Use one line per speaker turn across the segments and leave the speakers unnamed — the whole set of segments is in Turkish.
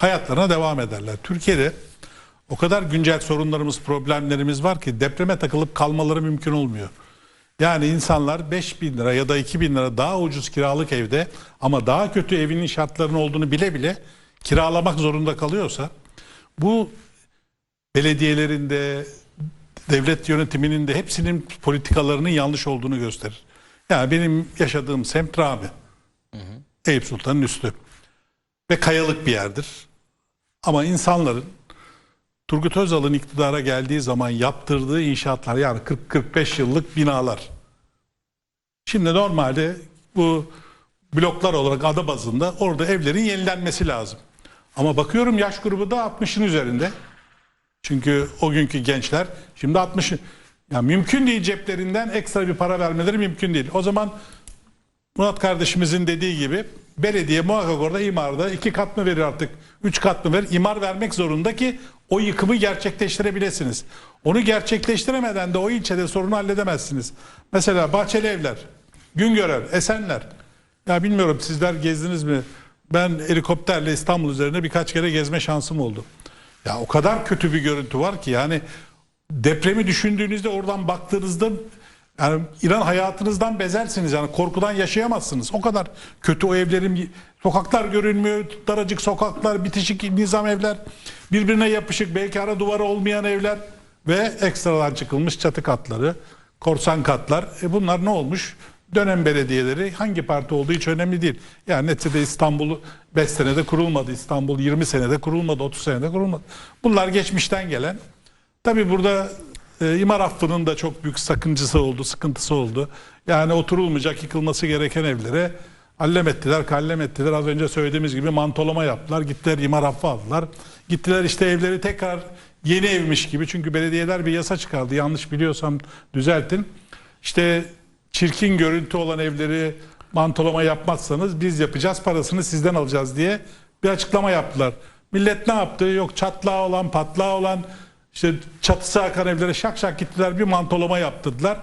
hayatlarına devam ederler. Türkiye'de o kadar güncel sorunlarımız, problemlerimiz var ki depreme takılıp kalmaları mümkün olmuyor. Yani insanlar 5 bin lira ya da 2 bin lira daha ucuz kiralık evde ama daha kötü evinin şartlarının olduğunu bile bile kiralamak zorunda kalıyorsa bu belediyelerinde, devlet yönetiminin de hepsinin politikalarının yanlış olduğunu gösterir. Yani benim yaşadığım semt Rami. Eyüp Sultan'ın üstü. Ve kayalık bir yerdir. Ama insanların Turgut Özal'ın iktidara geldiği zaman yaptırdığı inşaatlar yani 40-45 yıllık binalar. Şimdi normalde bu bloklar olarak ada bazında orada evlerin yenilenmesi lazım. Ama bakıyorum yaş grubu da 60'ın üzerinde. Çünkü o günkü gençler şimdi 60 ya mümkün değil ceplerinden ekstra bir para vermeleri mümkün değil. O zaman Murat kardeşimizin dediği gibi belediye muhakkak orada imarda iki kat mı verir artık? Üç kat mı verir? İmar vermek zorunda ki o yıkımı gerçekleştirebilirsiniz. Onu gerçekleştiremeden de o ilçede sorunu halledemezsiniz. Mesela Bahçeli Evler, Güngören, Esenler. Ya bilmiyorum sizler gezdiniz mi? Ben helikopterle İstanbul üzerinde birkaç kere gezme şansım oldu. Ya o kadar kötü bir görüntü var ki yani depremi düşündüğünüzde oradan baktığınızda yani İran hayatınızdan bezersiniz yani korkudan yaşayamazsınız. O kadar kötü o evlerin sokaklar görünmüyor. Daracık sokaklar, bitişik nizam evler, birbirine yapışık belki ara duvarı olmayan evler ve ekstradan çıkılmış çatı katları, korsan katlar. E bunlar ne olmuş? Dönem belediyeleri hangi parti olduğu hiç önemli değil. Yani neticede İstanbul 5 senede kurulmadı. İstanbul 20 senede kurulmadı, 30 senede kurulmadı. Bunlar geçmişten gelen. Tabii burada e, imar affının da çok büyük sakıncısı oldu, sıkıntısı oldu. Yani oturulmayacak, yıkılması gereken evlere allem ettiler, kallem ettiler. Az önce söylediğimiz gibi mantolama yaptılar. Gittiler imar affı aldılar. Gittiler işte evleri tekrar yeni evmiş gibi. Çünkü belediyeler bir yasa çıkardı. Yanlış biliyorsam düzeltin. İşte çirkin görüntü olan evleri mantolama yapmazsanız biz yapacağız parasını sizden alacağız diye bir açıklama yaptılar. Millet ne yaptı? Yok çatlağı olan, patlağı olan işte çatısı akan evlere şak şak gittiler bir mantolama yaptırdılar.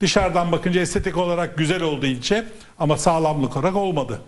Dışarıdan bakınca estetik olarak güzel oldu ilçe ama sağlamlık olarak olmadı.